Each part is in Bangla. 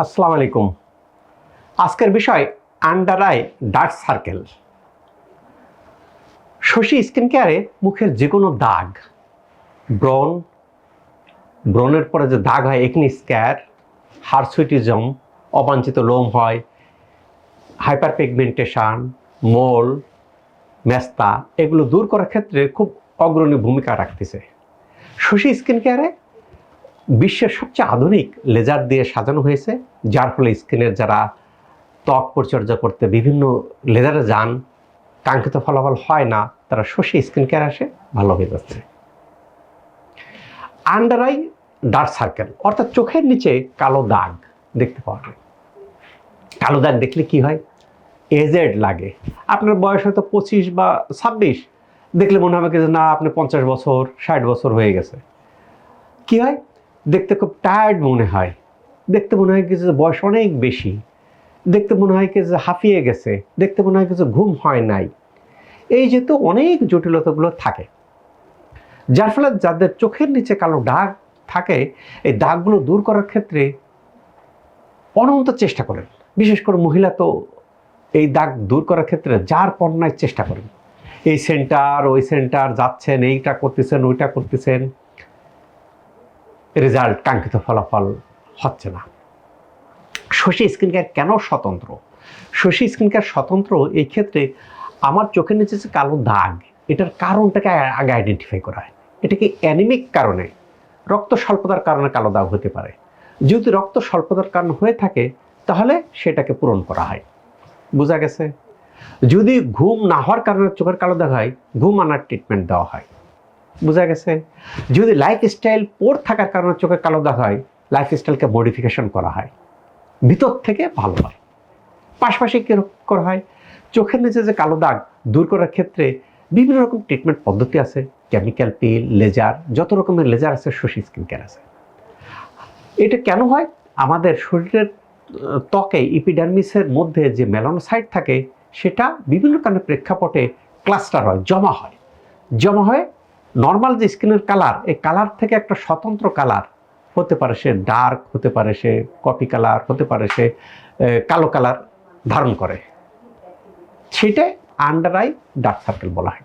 আসসালামু আলাইকুম। আজকের বিষয় আন্ডার আই ডার্ক সার্কেল শশী স্কিন কেয়ারে মুখের যে কোনো দাগ ব্রন ব্রনের পরে যে দাগ হয় একনি স্ক্যার হারসুইটিজম অবাঞ্ছিত লোম হয় হাইপার পিগমেন্টেশন মোল মেস্তা এগুলো দূর করার ক্ষেত্রে খুব অগ্রণী ভূমিকা রাখতেছে। শশী স্কিন কেয়ারে বিশ্বের সবচেয়ে আধুনিক লেজার দিয়ে সাজানো হয়েছে, যার ফলে স্কিনের যারা ত্বক পরিচর্যা করতে বিভিন্ন লেজারে যান, কাঙ্ক্ষিত ফলাফল হয় না, তারা শশী স্কিন কেয়ার আসে, ভালো হয়ে যাচ্ছে। আন্ডার আই ডার্ক সার্কেল অর্থাৎ চোখের নিচে কালো দাগ দেখতে পাওয়া যায়। কালো দাগ দেখলে কি হয়? এজেড লাগে। আপনার বয়স হয়তো পঁচিশ বা ছাব্বিশ, দেখলে মনে হবে যে না, আপনি পঞ্চাশ বছর, ষাট বছর হয়ে গেছে। কি হয়? দেখতে খুব টায়ার্ড মনে হয়। দেখতে মনে হয় কি যে বয়স অনেক বেশি। দেখতে মনে হয় কি যে হাঁপিয়ে গেছে। দেখতে মনে হয় কি যে ঘুম হয় নাই। এই যেহেতু অনেক জটিলতাগুলো থাকে। যার ফলে যাদের চোখের নিচে কালো দাগ থাকে, এই দাগগুলো দূর করার ক্ষেত্রে অনন্ত চেষ্টা করেন। বিশেষ করে মহিলা তো এই দাগ দূর করার ক্ষেত্রে যার পণ্যায় চেষ্টা করেন। এই সেন্টার, ওই সেন্টার যাচ্ছেন, এইটা করতেছেন, ওইটা করতেছেন। রেজাল্ট, কাঙ্ক্ষিত ফলাফল হচ্ছে না। শশী স্কিন কেয়ার কেন স্বতন্ত্র? শশী স্কিন কেয়ার স্বতন্ত্র এই ক্ষেত্রে আমার চোখের নিচে যে কালো দাগ, এটার কারণটাকে আগে আইডেন্টিফাই করা হয়। এটা কি অ্যানিমিক কারণে, রক্ত স্বল্পতার কারণে কালো দাগ হতে পারে। যদি রক্ত স্বল্পতার কারণ হয়ে থাকে, তাহলে সেটাকে পূরণ করা হয়। বোঝা গেছে? যদি ঘুম না হওয়ার কারণে চোখের কালো দাগ হয়, ঘুম আনার ট্রিটমেন্ট দেওয়া হয়। বোঝা গেছে? যদি লাইফস্টাইল পোর থাকার কারণে চোখে কালো দাগ হয় লাইফস্টাইলকে মডিফিকেশন করা হয়। ভিতর থেকে ভালো হয়। পাশাপাশি করা হয়? চোখের নিচে যে কালো দাগ দূর করার ক্ষেত্রে বিভিন্ন রকম ট্রিটমেন্ট পদ্ধতি আছে। কেমিক্যাল পিল লেজার যত রকমের লেজার আছে শশী স্কিন কেয়ার আছে। এটা কেন হয়? আমাদের শরীরের ত্বকে ইপিডার্মিসের মধ্যে যে মেলানোসাইট থাকে, সেটা বিভিন্ন কারণে প্রেক্ষাপটে ক্লাস্টার হয়, জমা হয়। জমা হয়ে নর্মাল যে স্কিনের কালার এই কালার থেকে একটা স্বতন্ত্র কালার হতে পারে সে ডার্ক হতে পারে সে কফি কালার হতে পারে সে কালো কালার ধারণ করে। সেটাই আন্ডার আই ডার্ক সার্কেল বলা হয়।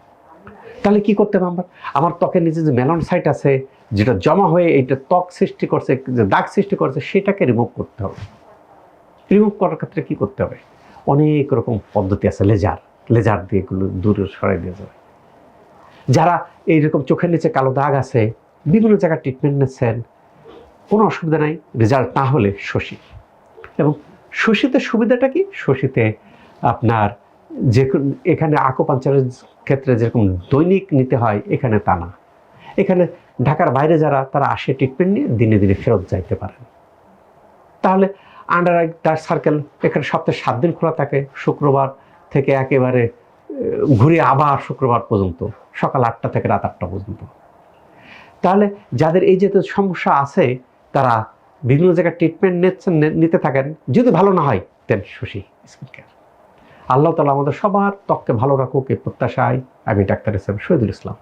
তাহলে কি করতে হবে আমার? আমার ত্বকের নিচে যে মেলন সাইট আছে, যেটা জমা হয়ে এইটা ত্বক সৃষ্টি করছে, যে দাগ সৃষ্টি করছে, সেটাকে রিমুভ করতে হবে। রিমুভ করার ক্ষেত্রে কি করতে হবে? অনেক রকম পদ্ধতি আছে লেজার লেজার দিয়ে এগুলো দূরে সরাই দিয়ে যাবে। যারা এইরকম চোখের নিচে কালো দাগ আছে, বিভিন্ন জায়গায় ট্রিটমেন্ট নিচ্ছেন, কোনো অসুবিধা নাই রেজাল্ট না হলে শশী। এবং শশীতে সুবিধাটা কি? শশীতে আপনার যে এখানে আকোপাঞ্চারের ক্ষেত্রে যেরকম দৈনিক নিতে হয়, এখানে তা না। এখানে ঢাকার বাইরে যারা, তারা আসে ট্রিটমেন্ট নিয়ে, দিনে দিনে ফেরত যাইতে পারেন। তাহলে আন্ডার আই ডার্ক সার্কেল এখানে সপ্তাহে সাত দিন খোলা থাকে, শুক্রবার থেকে একেবারে ঘুরে আবার শুক্রবার পর্যন্ত, সকাল আটটা থেকে রাত আটটা পর্যন্ত। তাহলে যাদের এই যে সমস্যা আছে, তারা বিভিন্ন জায়গায় ট্রিটমেন্ট নিচ্ছেন নিতে থাকেন। যদি ভালো না হয় তেন সুশি স্কিন কেয়ার আল্লাহ তালা আমাদের সবার ত্বককে ভালো রাখুক, এই প্রত্যাশায় আমি ডাক্তার হিসেবে শহীদুল ইসলাম।